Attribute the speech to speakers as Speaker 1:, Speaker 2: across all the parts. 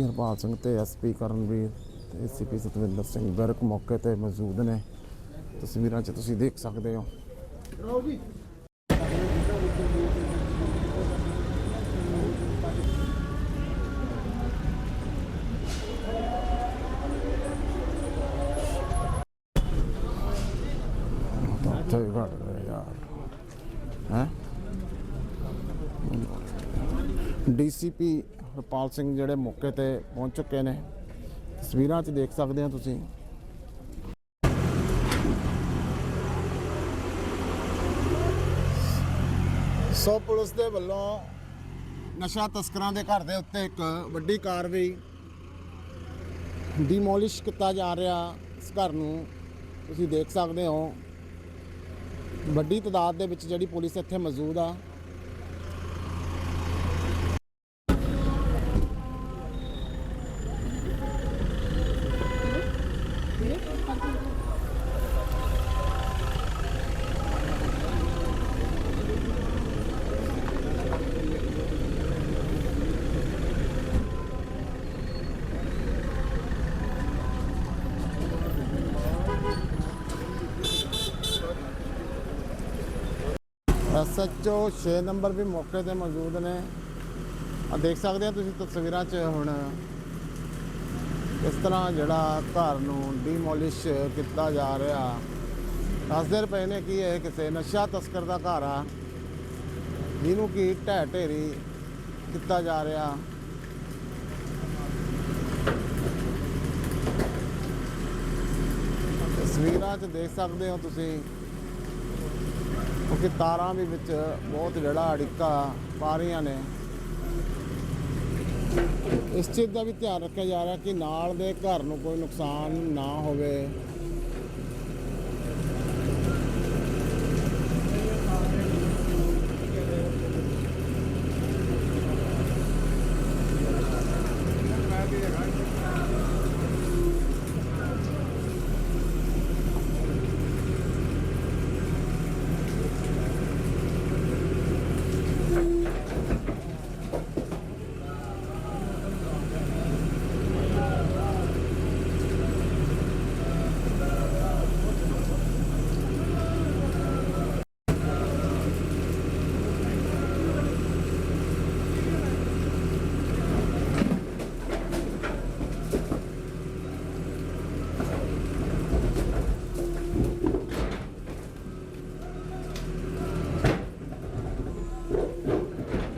Speaker 1: DSP Harpal Singh ਤੇ SP Karanveer ਤੇ ACP Satwinder Singh Virk ਮੌਕੇ ਤੇ ਮੌਜੂਦ ਨੇ। ਤਸਵੀਰਾਂ 'ਚ ਤੁਸੀਂ ਦੇਖ ਸਕਦੇ ਹੋ। ਤਾਂ ਉੱਥੇ ਹੀ ਘੜ ਗਏ ਯਾਰ। ਹੈ? ਡੀਸੀਪੀ ਹਰਪਾਲ ਸਿੰਘ ਜਿਹੜੇ ਮੌਕੇ ਤੇ ਪਹੁੰਚ ਚੁੱਕੇ ਨੇ। ਤਸਵੀਰਾਂ 'ਚ ਦੇਖ ਸਕਦੇ ਹੋ ਤੁਸੀਂ। ਸੋ ਪੁਲਿਸ ਦੇ ਵੱਲੋਂ ਨਸ਼ਾ ਤਸਕਰਾਂ ਦੇ ਘਰ ਦੇ ਉੱਤੇ ਇੱਕ ਵੱਡੀ ਕਾਰਵਾਈ ਡੀਮੋਲਿਸ਼ ਕੀਤਾ ਜਾ ਰਿਹਾ ਇਸ ਘਰ ਨੂੰ। ਤੁਸੀਂ ਦੇਖ ਸਕਦੇ ਹੋ। ਵੱਡੀ ਤਾਦਾਦ ਦੇ ਵਿੱਚ ਜਿਹੜੀ ਪੁਲਿਸ ਇੱਥੇ ਮੌਜੂਦ ਆ। ਐਸਐਚਓ 6 ਨੰਬਰ ਵੀ ਮੌਕੇ ਤੇ ਮੌਜੂਦ ਨੇ। ਆ ਦੇਖ ਸਕਦੇ ਆ ਤੁਸੀਂ ਤਸਵੀਰਾਂ 'ਚ ਹੁਣ ਇਸ ਤਰ੍ਹਾਂ ਜਿਹੜਾ ਘਰ ਨੂੰ ਡੀਮੋਲਿਸ਼ ਕੀਤਾ ਜਾ ਰਿਹਾ। ਦੱਸਦੇ ਪਏ ਨੇ ਕਿ ਇਹ ਕਿਸੇ ਨਸ਼ਾ ਤਸਕਰ ਦਾ ਘਰ ਆ, ਜਿਹਨੂੰ ਕਿ ਢਹਿ ਢੇਰੀ ਕੀਤਾ ਜਾ ਰਿਹਾ। ਤਸਵੀਰਾਂ 'ਚ ਦੇਖ ਸਕਦੇ ਹੋ ਤੁਸੀਂ ਕਿਉਂਕਿ ਤਾਰਾਂ ਦੇ ਵਿੱਚ ਬਹੁਤ ਜਿਹੜਾ ਅੜਿੱਕਾ ਪਾ ਰਹੀਆਂ ਨੇ। ਇਸ ਚੀਜ਼ ਦਾ ਵੀ ਧਿਆਨ ਰੱਖਿਆ ਜਾ ਰਿਹਾ ਕਿ ਨਾਲ ਦੇ ਘਰ ਨੂੰ ਕੋਈ ਨੁਕਸਾਨ ਨਾ ਹੋਵੇ।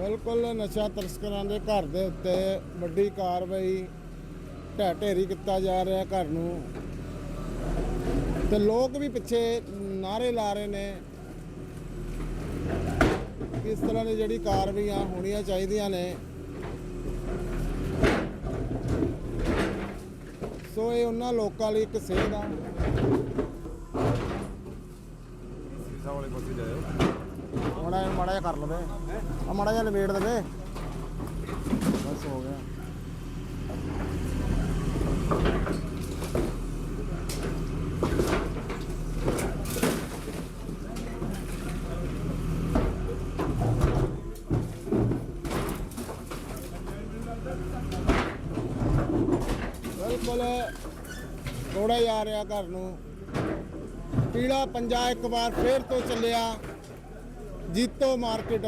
Speaker 1: ਬਿਲਕੁਲ ਨਸ਼ਾ ਤਸਕਰਾਂ ਦੇ ਘਰ ਦੇ ਉੱਤੇ ਵੱਡੀ ਕਾਰਵਾਈ ਢਹਿ ਢੇਰੀ ਕੀਤਾ ਜਾ ਰਿਹਾ ਘਰ ਨੂੰ। ਤੇ ਲੋਕ ਵੀ ਪਿੱਛੇ ਨਾਰੇ ਲਾ ਰਹੇ ਨੇ ਇਸ ਤਰ੍ਹਾਂ ਦੀ ਜਿਹੜੀ ਕਾਰਵਾਈਆਂ ਹੋਣੀਆਂ ਚਾਹੀਦੀਆਂ ਨੇ। ਸੋ ਇਹ ਉਹਨਾਂ ਲੋਕਾਂ ਲਈ ਇੱਕ ਸੇਧ ਆ। ਮਾੜਾ ਜਿਹਾ ਕਰ ਲਵੇ। ਆ ਮਾੜਾ ਜਿਹਾ ਲਵੇੜ ਦੇਵੇ। ਬਸ ਹੋ ਗਿਆ। ਬਿਲਕੁਲ ਤੋੜਿਆ ਜਾ ਰਿਹਾ ਘਰ ਨੂੰ। ਪੀਲਾ ਪੰਜਾ ਇੱਕ ਵਾਰ ਫੇਰ ਤੋਂ ਚੱਲਿਆ। ਜੀਤੋ ਮਾਰਕੀਟ।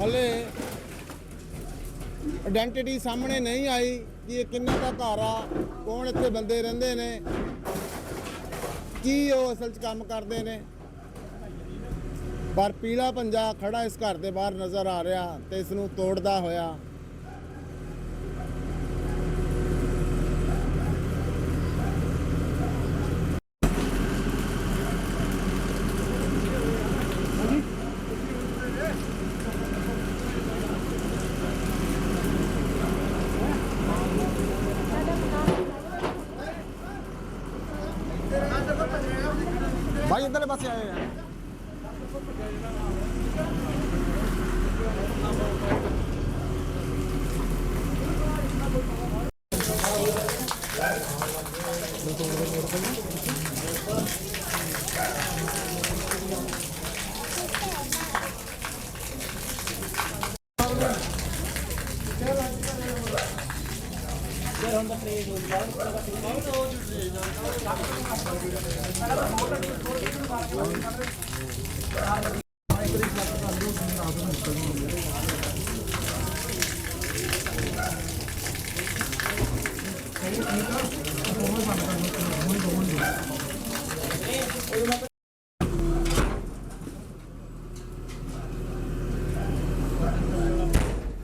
Speaker 1: ਹਲੇ ਆਇਡੈਂਟੀਟੀ ਸਾਹਮਣੇ ਨਹੀਂ ਆਈ ਕਿ ਇਹ ਕਿੰਨਾ ਦਾ ਘਰ ਆ, ਕੌਣ ਇੱਥੇ ਬੰਦੇ ਰਹਿੰਦੇ ਨੇ, ਕੀ ਉਹ ਅਸਲ 'ਚ ਕੰਮ ਕਰਦੇ ਨੇ। ਪਰ ਪੀਲਾ ਪੰਜਾ ਖੜਾ ਇਸ ਘਰ ਦੇ ਬਾਹਰ ਨਜ਼ਰ ਆ ਰਿਹਾ ਤੇ ਇਸ ਨੂੰ ਤੋੜਦਾ ਹੋਇਆ levar assim a ele? ਪਾਸੇ ਆਏ ਆ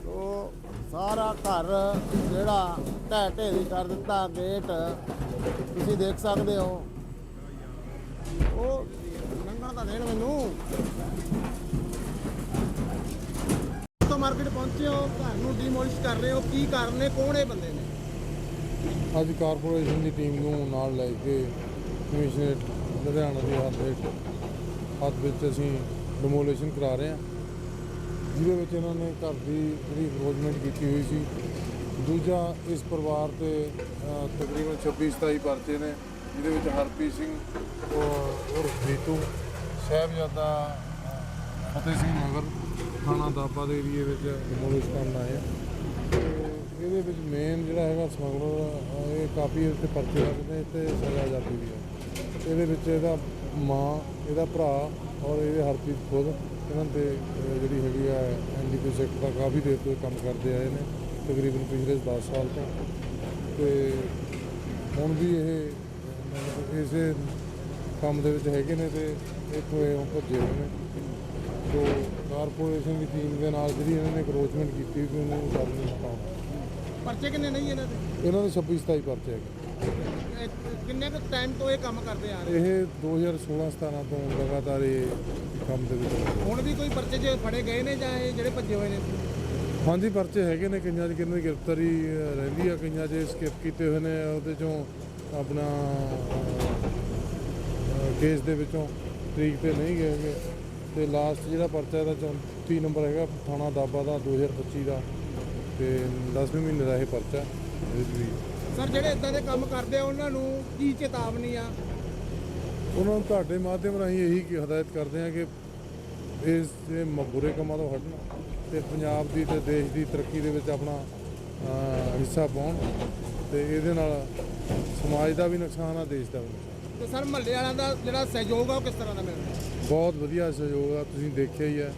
Speaker 1: ਸੋ ਸਾਰਾ ਘਰ ਜਿਹੜਾ ਢਹਿ ਢੇਰੀ ਕਰ ਦਿੱਤਾ ਗੇਟ ਤੁਸੀਂ ਦੇਖ ਸਕਦੇ ਹੋ। ਉਹ ਲੰਘਣ ਤਾਂ ਦੇਣ ਮੈਨੂੰ। ਤੋਂ ਮਾਰਕੀਟ ਪਹੁੰਚੇ ਹੋ, ਘਰ ਨੂੰ ਡੀਮੋਲਿਸ਼ ਕਰ ਰਹੇ ਹੋ, ਕੀ ਕਾਰਨ ਨੇ, ਕੌਣ ਇਹ ਬੰਦੇ ਨੇ?
Speaker 2: ਅੱਜ ਕਾਰਪੋਰੇਸ਼ਨ ਦੀ ਟੀਮ ਨੂੰ ਨਾਲ ਲੈ ਕੇ ਕਮਿਸ਼ਨਰੇਟ ਲੁਧਿਆਣਾ ਦੇ ਹੱਥ ਹੱਥ ਵਿੱਚ ਅਸੀਂ ਡਿਮੋਲੇਸ਼ਨ ਕਰਾ ਰਹੇ ਹਾਂ। ਜਿਹਦੇ ਵਿੱਚ ਇਹਨਾਂ ਨੇ ਘਰ ਦੀ ਜਿਹੜੀ ਅਰੋਜਮੈਂਟ ਕੀਤੀ ਹੋਈ ਸੀ। ਦੂਜਾ, ਇਸ ਪਰਿਵਾਰ ਤੇ ਤਕਰੀਬਨ 26 27 ਪਰਚੇ ਨੇ, ਜਿਹਦੇ ਵਿੱਚ ਹਰਪ੍ਰੀਤ ਸਿੰਘ ਔਰ ਉਰਫ ਜੀਤੂ, ਸਾਹਿਬਜ਼ਾਦਾ ਫਤਿਹ ਸਿੰਘ ਨਗਰ ਥਾਣਾ ਦਾਬਾ ਦੇ ਏਰੀਏ ਵਿੱਚ ਡਿਮੋਲਿਸ਼ ਕਰਨ ਆਏ ਆ। ਤੇ ਇਹਦੇ ਵਿੱਚ ਮੇਨ ਜਿਹੜਾ ਹੈਗਾ ਸਮਗਲਰ ਇਹ ਕਾਫੀ ਇਹਦੇ ਤੇ ਪਰਚੇ ਲੱਗਦੇ ਤੇ ਸਜ਼ਾ ਜਾਂਦੀ ਵੀ ਹੈ ਇਹਦੇ ਵਿੱਚ ਇਹਦਾ ਮਾਂ, ਇਹਦਾ ਭਰਾ ਔਰ ਇਹਦੇ ਹਰਪ੍ਰੀਤ ਖੁਦ ਇਹਨਾਂ ਤੇ ਜਿਹੜੀ ਹੈਗੀ ਆ ਐਨਡੀਪੀ ਸੈਕਟ ਦਾ ਕਾਫੀ ਦੇਰ ਤੋਂ ਕੰਮ ਕਰਦੇ ਆਏ ਨੇ ਤਕਰੀਬਨ ਪਿਛਲੇ 10 ਸਾਲ ਤੋਂ। ਤੇ ਹੁਣ ਵੀ ਇਹ ਇਸੇ ਕੰਮ ਦੇ ਵਿੱਚ ਹੈਗੇ ਨੇ ਤੇ ਇੱਥੋਂ ਇਹ ਭੱਜੇ ਹੋਏ ਨੇ। ਸੋ ਕਾਰਪੋਰੇਸ਼ਨ ਦੀ ਟੀਮ ਦੇ ਨਾਲ ਜਿਹੜੀ ਇਹਨਾਂ ਨੇ ਕਰੋਚਮੈਂਟ ਕੀਤੀ ਕਿ ਉਹਨੂੰ ਸਭ ਨੂੰ ਹਟਾਉਣਾ
Speaker 1: ਪਰਚੇ ਕਿੰਨੇ ਨਹੀਂ ਇਹਨਾਂ ਦੇ?
Speaker 2: ਇਹਨਾਂ ਦੇ 26 27 ਪਰਚੇ ਹੈਗੇ।
Speaker 1: ਇਹ ਕਿੰਨੇ ਕੁ ਟਾਈਮ ਤੋਂ ਇਹ ਕੰਮ ਕਰਦੇ ਆ ਰਹੇ?
Speaker 2: ਇਹ 2016 17 ਤੋਂ ਲਗਾਤਾਰ ਇਹ ਕੰਮ ਦੇ ਵਿੱਚ ਨੇ।
Speaker 1: ਹੁਣ ਵੀ ਕੋਈ ਪਰਚੇ 'ਚ ਫੜੇ ਗਏ ਨੇ ਜਾਂ ਇਹ ਜਿਹੜੇ ਭੱਜੇ ਹੋਏ ਨੇ?
Speaker 2: ਹਾਂਜੀ ਪਰਚੇ ਹੈਗੇ ਨੇ ਕਈਆਂ 'ਚ ਕਿੰਨੇ ਗ੍ਰਿਫਤਾਰੀ ਅਹ, ਰਹਿੰਦੀ ਆ ਕਈਆਂ 'ਚ ਸਕਿਪ ਕੀਤੇ ਹੋਏ ਨੇ ਉਹਦੇ ਚੋਂ ਆਪਣਾ ਕੇਸ ਦੇ ਵਿੱਚੋਂ ਤਰੀਕ ਤੇ ਨਹੀਂ ਗਏ ਹੈਗੇ। ਤੇ ਲਾਸਟ ਜਿਹੜਾ ਪਰਚਾ ਇਹਦਾ 34 ਨੰਬਰ ਹੈਗਾ ਥਾਣਾ ਦਾਬਾ ਦਾ 2025 ਦਾ ਤੇ 10ਵੇਂ ਮਹੀਨੇ ਦਾ ਇਹ ਪਰਚਾ ਇਹਦੇ 'ਚ ਵੀ।
Speaker 1: ਸਰ ਜਿਹੜੇ ਇਦਾਂ ਦੇ ਕੰਮ ਕਰਦੇ ਆ ਉਹਨਾਂ ਨੂੰ ਕੀ ਚੇਤਾਵਨੀ ਆ?
Speaker 2: ਉਹਨਾਂ ਨੂੰ ਤੁਹਾਡੇ ਮਾਧਿਅਮ ਰਾਹੀਂ ਇਹੀ ਕਿ ਹਦਾਇਤ ਕਰਦੇ ਹਾਂ ਕਿ ਇਸ ਇਹ ਮ- ਬੁਰੇ ਕੰਮਾਂ ਤੋਂ ਹਟਣ ਤੇ ਪੰਜਾਬ ਦੀ ਤੇ ਦੇਸ਼ ਦੀ ਤਰੱਕੀ ਦੇ ਵਿੱਚ ਆਪਣਾ ਹਿੱਸਾ ਪਾਉਣ ਤੇ ਇਹਦੇ ਨਾਲ ਸਮਾਜ ਦਾ ਵੀ ਨੁਕਸਾਨ ਆ ਦੇਸ਼ ਦਾ ਵੀ
Speaker 1: ਤੇ ਸਰ ਮਹੱਲੇ ਵਾਲਿਆਂ ਦਾ ਜਿਹੜਾ ਸਹਿਯੋਗ ਆ ਉਹ ਕਿਸ ਤਰ੍ਹਾਂ ਦਾ ਮਿਲ ਰਿਹਾ?
Speaker 2: ਬਹੁਤ ਵਧੀਆ ਸਹਿਯੋਗ ਆ ਤੁਸੀਂ ਦੇਖਿਆ ਹੀ ਹੈ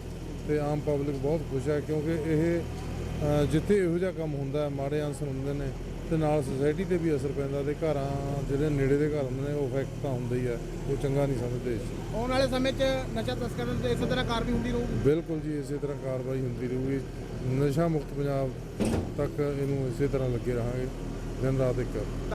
Speaker 2: ਤੇ ਆਮ ਪਬਲਿਕ ਬਹੁਤ ਖੁਸ਼ ਹੈ ਕਿਉਂਕਿ ਇਹ ਜਿੱਥੇ ਇਹੋ ਜਿਹਾ ਕੰਮ ਹੁੰਦਾ ਮਾੜੇ ਅਨਸਰ ਹੁੰਦੇ ਨੇ ਤੇ ਨਾਲ ਸੁਸਾਇਟੀ ਤੇ ਵੀ ਅਸਰ ਪੈਂਦਾ ਤੇ ਘਰਾਂ ਜਿਹੜੇ ਨੇੜੇ ਦੇ ਘਰ ਹੁੰਦੇ ਨੇ ਉਹ ਇਫੈਕਟ ਤਾਂ ਹੁੰਦਾ ਹੀ ਹੈ ਉਹ ਚੰਗਾ ਨਹੀਂ ਸਮਝਦੇ ਇਸ।
Speaker 1: ਆਉਣ ਵਾਲੇ ਸਮੇਂ 'ਚ ਨਸ਼ਾ ਤਸਕਰਾਂ ਤੇ ਇਸੇ ਤਰ੍ਹਾਂ ਕਾਰਵਾਈ ਹੁੰਦੀ ਰਹੂਗੀ?
Speaker 2: ਬਿਲਕੁਲ ਜੀ ਇਸੇ ਤਰ੍ਹਾਂ ਕਾਰਵਾਈ ਹੁੰਦੀ ਰਹੂਗੀ। ਨਸ਼ਾ ਮੁਕਤ ਪੰਜਾਬ ਤੱਕ ਇਹਨੂੰ ਇਸੇ ਤਰ੍ਹਾਂ ਲੱਗੇ ਰਹਾਂਗੇ ਦਿਨ ਰਾਤ ਇੱਕ।